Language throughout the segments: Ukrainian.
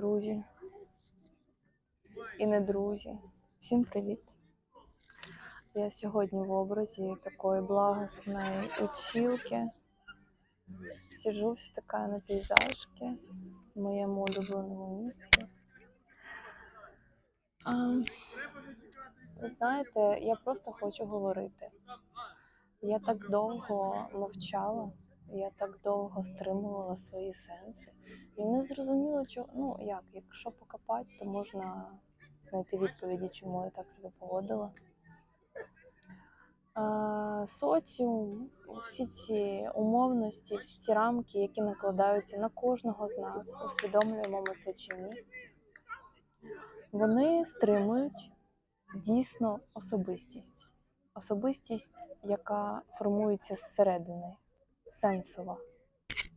друзі і не друзі. Всім привіт! Я сьогодні в образі такої благосної училки. Сижу така на пейзажці в моєму улюбленому місті. А, знаєте, я просто хочу говорити. Я так довго мовчала, я так довго стримувала свої сенси. І не зрозуміло, чого. Ну як, якщо покопати, то можна знайти відповіді, чому я так себе поводила. А, соціум, всі ці умовності, всі ці рамки, які накладаються на кожного з нас, усвідомлюємо ми це чи ні, вони стримують дійсно особистість. Особистість, яка формується зсередини, сенсова,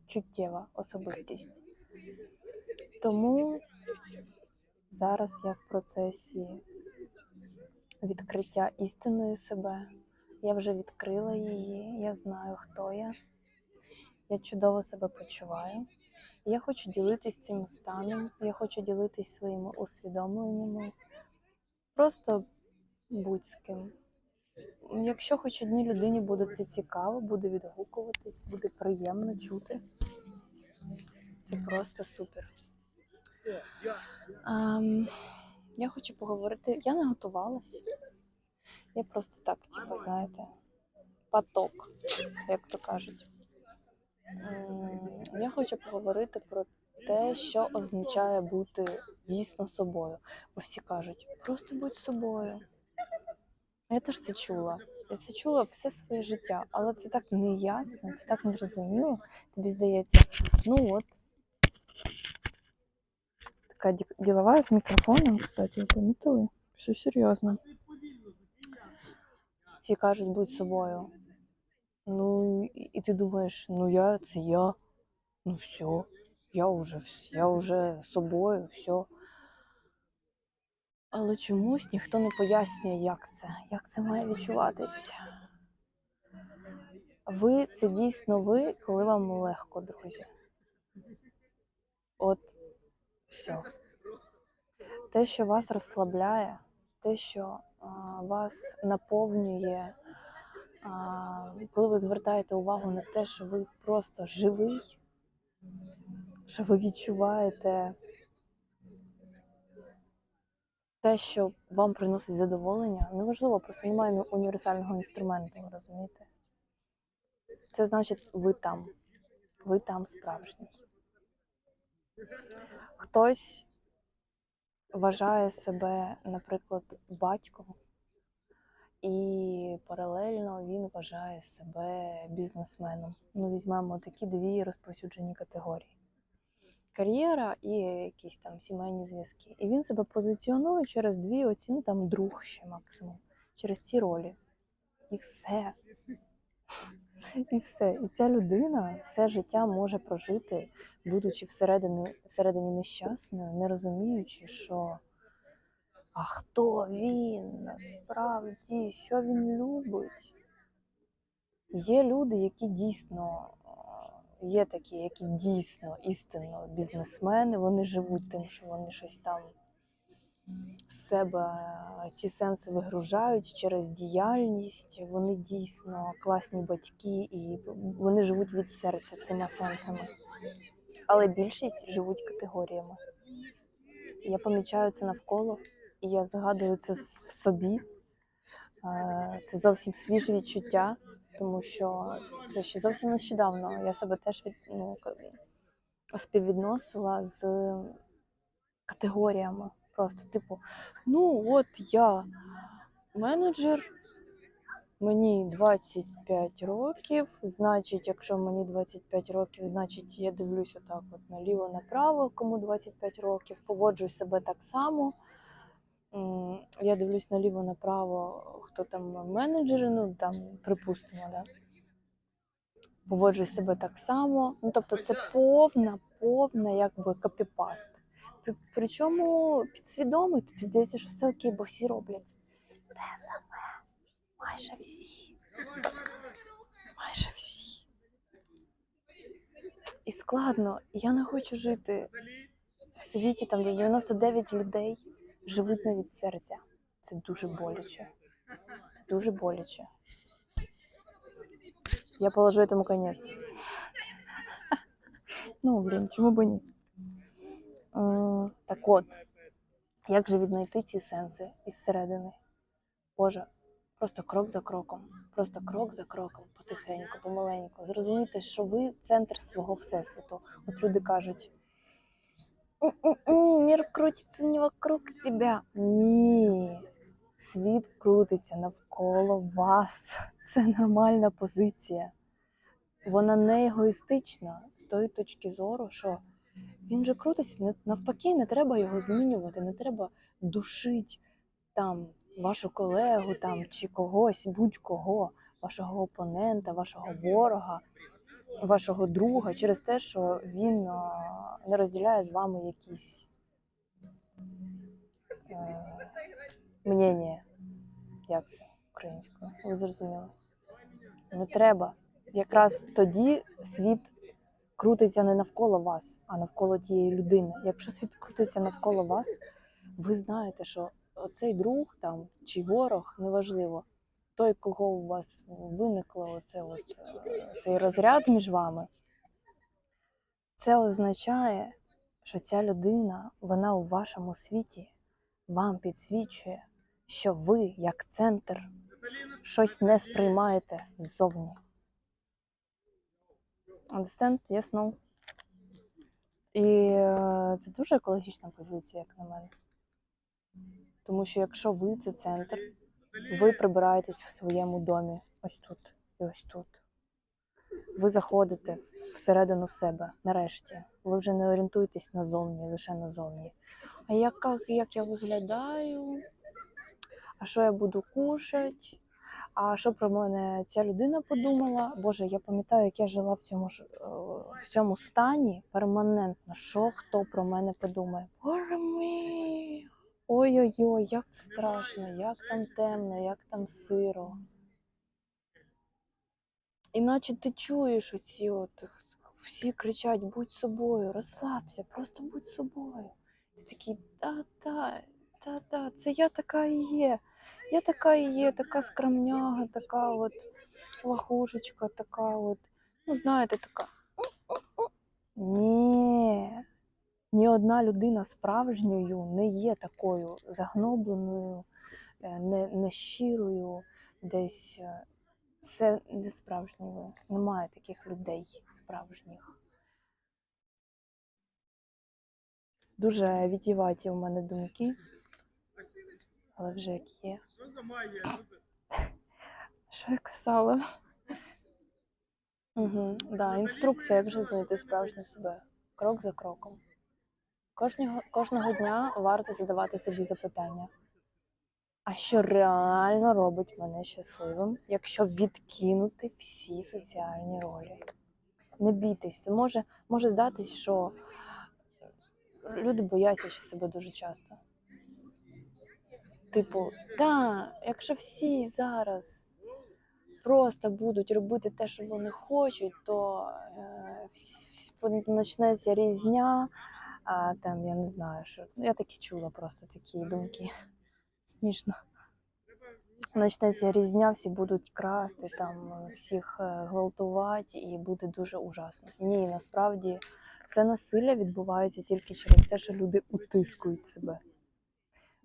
чуттєва особистість. Тому зараз я в процесі відкриття істинної себе. Я вже відкрила її, я знаю, хто я. Я чудово себе почуваю. Я хочу ділитись цим станом, я хочу ділитись своїми усвідомленнями. Просто будь з ким. Якщо хоч одній людині буде це цікаво, буде відгукуватись, буде приємно чути. Це просто супер. Ем, я хочу поговорити. Я не готувалась. Я просто так, типу, знаєте, поток, як то кажуть. М, Я хочу поговорити про те, що означає бути дійсно собою. Бо всі кажуть, просто будь собою. Я теж це чула. Я це чула все своє життя, але це так неясно, це так незрозуміло. Тобі здається, ну от. Така ді- ділова з мікрофоном, кстати, помітили. Все серйозно. Всі кажуть, будь собою. Ну, і ти думаєш, ну я це я. Ну все, я вс- я вже собою, все. Але чомусь ніхто не пояснює, як це, як це має відчуватись. Ви це дійсно ви, коли вам легко, друзі. От все. Те, що вас розслабляє, те, що а, вас наповнює, а, коли ви звертаєте увагу на те, що ви просто живий, що ви відчуваєте те, що вам приносить задоволення, неважливо, просто немає ну- універсального інструменту, розумієте? Це значить, ви там, ви там справжній. Хтось вважає себе, наприклад, батьком, і паралельно він вважає себе бізнесменом. Ну, візьмемо такі дві розповсюджені категорії. Кар'єра і якісь там сімейні зв'язки. І він себе позиціонує через дві оці, ну там друг ще максимум, через ці ролі. І все. І все. І ця людина все життя може прожити, будучи всередині, всередині нещасною, не розуміючи, що а хто він насправді, що він любить. Є люди, які дійсно є такі, які дійсно істинно бізнесмени, вони живуть тим, що вони щось там з себе ці сенси вигружають через діяльність. Вони дійсно класні батьки і вони живуть від серця цими сенсами. Але більшість живуть категоріями. Я помічаю це навколо, і я згадую це в собі. Е, Це зовсім свіже відчуття, тому що це ще зовсім нещодавно. Я себе теж від, ну, співвідносила з категоріями. Просто, типу, ну от я менеджер, мені 25 років, значить, якщо мені 25 років, значить я дивлюся так от наліво-направо, кому 25 років, поводжу себе так само. Я дивлюсь наліво-направо, хто там менеджери, ну там, припустимо, да. Поводжу себе так само. Ну, тобто це повна, повна якби копіпаст. При, причому підсвідомий, тобі здається, що все окей, бо всі роблять. Те саме. Майже всі. Майже всі. І складно. Я не хочу жити в світі там де 99 людей живуть не від серця. Це дуже боляче. Це дуже боляче. Я положу этому конец. Ну, блін, чому б ні? Так от, як же віднайти ці сенси із середини? Боже, просто крок за кроком, просто крок за кроком, потихеньку, помаленьку. Зрозуміти, що ви центр свого всесвіту. От люди кажуть. «М-м-м, Мир крутиться не вокруг тебя. Ні. Світ крутиться навколо вас. Це нормальна позиція. Вона не егоїстична з тої точки зору, що він же крутиться навпаки, не треба його змінювати, не треба душити там вашу колегу там, чи когось, будь-кого, вашого опонента, вашого ворога, вашого друга через те, що він а, не розділяє з вами якісь е, мнення. Як це українською? Ви зрозуміли? Не треба. Якраз тоді світ крутиться не навколо вас, а навколо тієї людини. Якщо світ крутиться навколо вас, ви знаєте, що оцей друг там чи ворог, неважливо, той, кого у вас виникло оце от, е, цей розряд між вами, це означає, що ця людина, вона у вашому світі вам підсвічує, що ви, як центр, щось не сприймаєте ззовні. Understand? Yes, no? І е, це дуже екологічна позиція, як на мене. Тому що якщо ви це центр, ви прибираєтесь в своєму домі, ось тут і ось тут. Ви заходите всередину себе, нарешті. Ви вже не орієнтуєтесь назовні, лише назовні. А як, як я виглядаю? А що я буду кушати? А що про мене ця людина подумала? Боже, я пам'ятаю, як я жила в цьому е, в цьому стані перманентно. Що хто про мене подумає? Боже мій! Ой-ой-ой, як це страшно, як там темно, як там сиро. Іначе ти чуєш оці от всі кричать: будь собою, розслабся, просто будь собою. Ти такий, та-та, та-та, це я така і є. Я така і є, така скромняга, така от лахушечка, така от, ну знаєте, така. Ні. Ні одна людина справжньою не є такою загнобленою, е, не, нещирою, десь це не справжні ви. Немає таких людей справжніх. Дуже відіваті у мене думки, але вже як є. Що я казала? Угу, да, інструкція, як же знайти справжнє себе. Крок за кроком. Кожного, кожного дня варто задавати собі запитання. А що реально робить мене щасливим, якщо відкинути всі соціальні ролі? Не бійтесь, може, може здатись, що люди бояться ще себе дуже часто. Типу, да, якщо всі зараз просто будуть робити те, що вони хочуть, то е, почнеться різня, а там я не знаю, що. Ну, я такі чула просто такі думки. Смішно. Почнеться різня, всі будуть красти, там всіх е, гвалтувати, і буде дуже ужасно. Ні, насправді все насилля відбувається тільки через те, що люди утискують себе.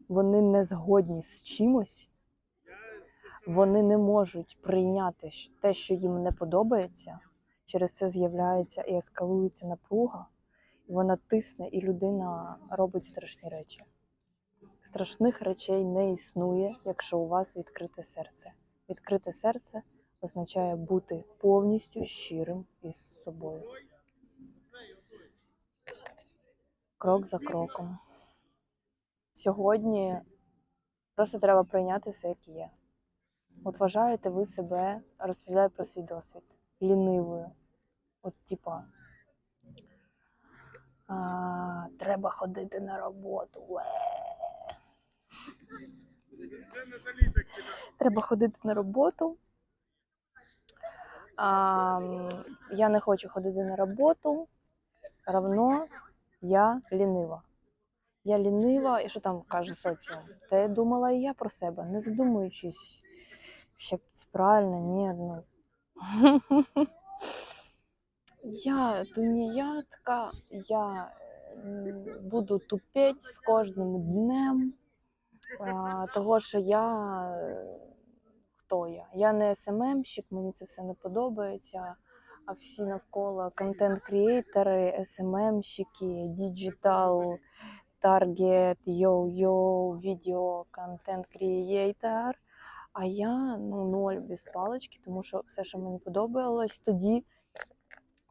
Вони не згодні з чимось, вони не можуть прийняти те, що їм не подобається. Через це з'являється і ескалується напруга, вона тисне, і людина робить страшні речі. Страшних речей не існує, якщо у вас відкрите серце. Відкрите серце означає бути повністю щирим із собою. Крок за кроком. Сьогодні просто треба прийняти все, як є. От вважаєте ви себе, розповідаю про свій досвід, лінивою. От, типа, треба ходити на роботу. Треба ходити на роботу. А, я не хочу ходити на роботу. Равно Я лінива. Я лінива, і що там каже соціум? Та я думала і я про себе, не задумуючись, що це правильно, ні, ну. Я тунеядка, я буду тупеть з кожним днем. А, того, що я хто я? Я не СММщик, мені це все не подобається. А всі навколо контент-крієйтери, СММщики, діджитал, таргет, йоу-йоу, відео, контент-крієйтер. А я ну, ноль без палички, тому що все, що мені подобалось тоді,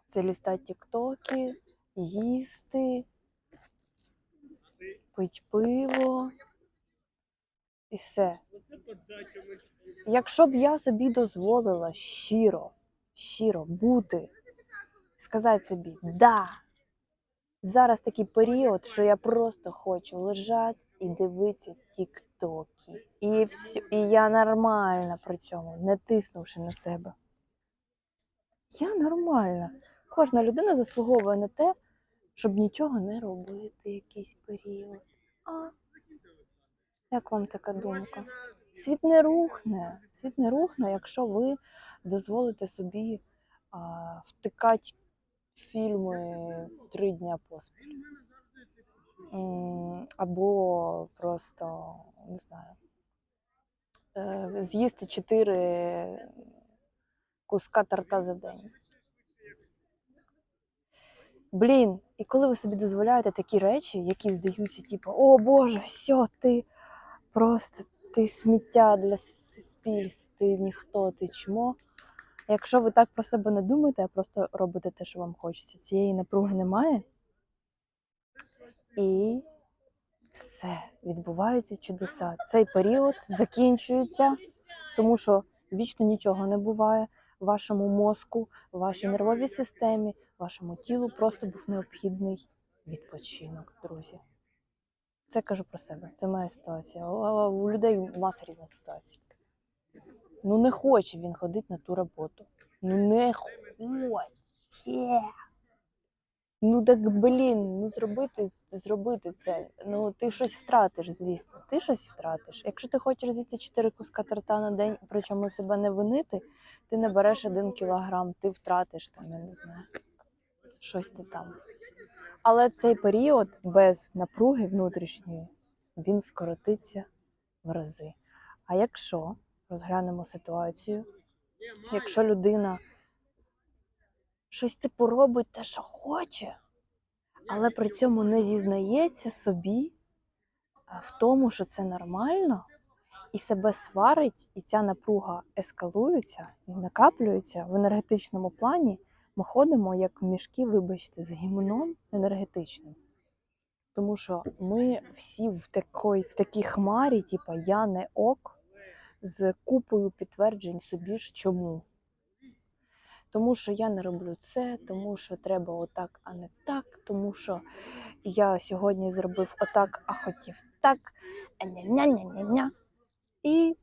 це лістати тіктоки, їсти, пить пиво і все. Якщо б я собі дозволила щиро, щиро бути, сказати собі, да, зараз такий період, що я просто хочу лежати і дивитися тіктоки. І, всю, і я нормальна при цьому, не тиснувши на себе. Я нормальна. Кожна людина заслуговує на те, щоб нічого не робити якийсь період. А як вам така думка? Світ не рухне. Світ не рухне, якщо ви дозволите собі а, втикати фільми три дня поспіль. Або просто, не знаю, е, з'їсти чотири куска торта за день. Блін, і коли ви собі дозволяєте такі речі, які здаються, типу, о Боже, все, ти просто ти сміття для суспільства, ти ніхто, ти чмо. Якщо ви так про себе не думаєте, а просто робите те, що вам хочеться, цієї напруги немає. І все, відбуваються чудеса. Цей період закінчується, тому що вічно нічого не буває. Вашому мозку, вашій нервовій системі, вашому тілу просто був необхідний відпочинок, друзі. Це кажу про себе. Це моя ситуація. У людей маса різних ситуацій. Ну не хоче він ходити на ту роботу. Ну не хоче. Ну так блін, ну зробити, зробити це. Ну ти щось втратиш, звісно. Ти щось втратиш. Якщо ти хочеш з'їсти 4 куска торта на день, причому себе не винити, ти не береш один кілограм, ти втратиш там, я не знаю. Щось ти там. Але цей період без напруги внутрішньої він скоротиться в рази. А якщо розглянемо ситуацію, якщо людина щось типу робить те, що хоче, але при цьому не зізнається собі в тому, що це нормально, і себе сварить, і ця напруга ескалується і накаплюється в енергетичному плані, ми ходимо як мішки, вибачте, з гімном енергетичним. Тому що ми всі в такій, в такій хмарі, типу я не ок, з купою підтверджень собі ж чому. Тому що я не роблю це, тому що треба отак, а не так, тому що я сьогодні зробив отак, а хотів так. Ня-ня-ня-ня-ня. І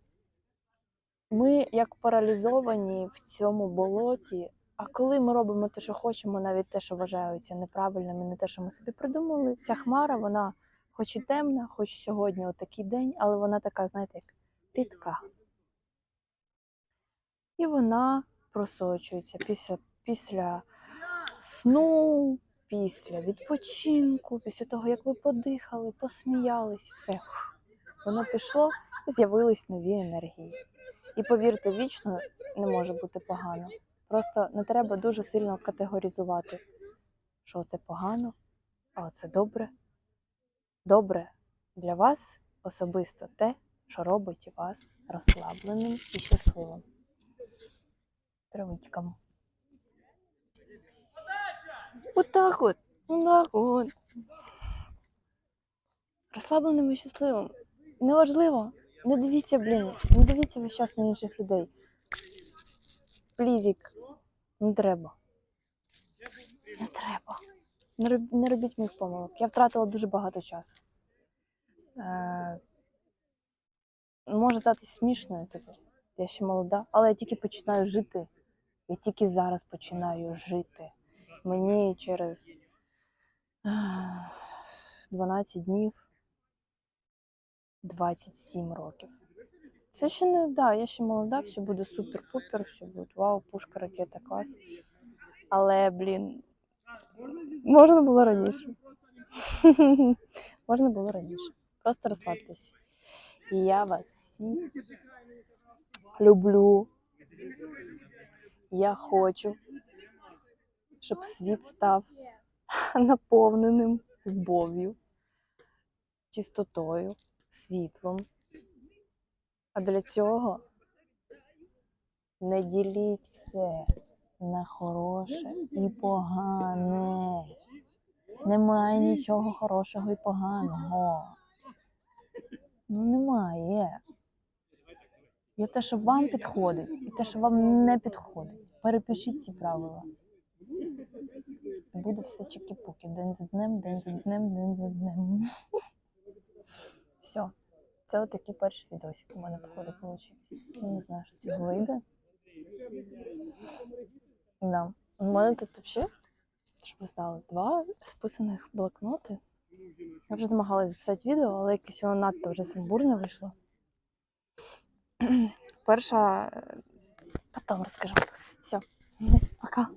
ми як паралізовані в цьому болоті. А коли ми робимо те, що хочемо, навіть те, що вважається неправильним, і не те, що ми собі придумали, ця хмара, вона хоч і темна, хоч сьогодні отакий день, але вона така, знаєте, як рідка. І вона просочується після, після сну, після відпочинку, після того, як ви подихали, посміялись, все. Воно пішло з'явились нові енергії. І повірте, вічно не може бути погано. Просто не треба дуже сильно категоризувати, що це погано, а це добре. Добре для вас особисто те, що робить вас розслабленим і щасливим. Травичкам. Отак от. Отак от. Розслабленим і щасливим. Неважливо. Не дивіться, блін, не дивіться весь час на інших людей. Плізік, не треба. Не треба. Не, роб, не робіть моїх помилок. Я втратила дуже багато часу. Е, може здатись смішною, типу. Я ще молода, але я тільки починаю жити. Я тільки зараз починаю жити. Мені через Ах, 12 днів, 27 років. Це ще не да, я ще молода, все буде супер-пупер, все буде вау, пушка, ракета, клас. Але, блін, можна було раніше. можна було раніше. Просто розслабтесь. І я вас всіх люблю. Я хочу, щоб світ став наповненим любов'ю, чистотою, світлом. А для цього не діліть все на хороше і погане. Немає нічого хорошого і поганого. Ну, немає. Є те, що вам підходить, і те, що вам не підходить. Перепишіть ці правила. Буде все чики-пуки. День за днем, день за днем, день за днем. Все. Це отакий перший відосик у мене, походу, вийшов. Не знаю, що цього вийде. Да. У мене тут взагалі, щоб ви знали, два списаних блокноти. Я вже намагалась записати відео, але якесь воно надто вже сумбурне вийшло. Перша, е, потім розкажу. Все, пока.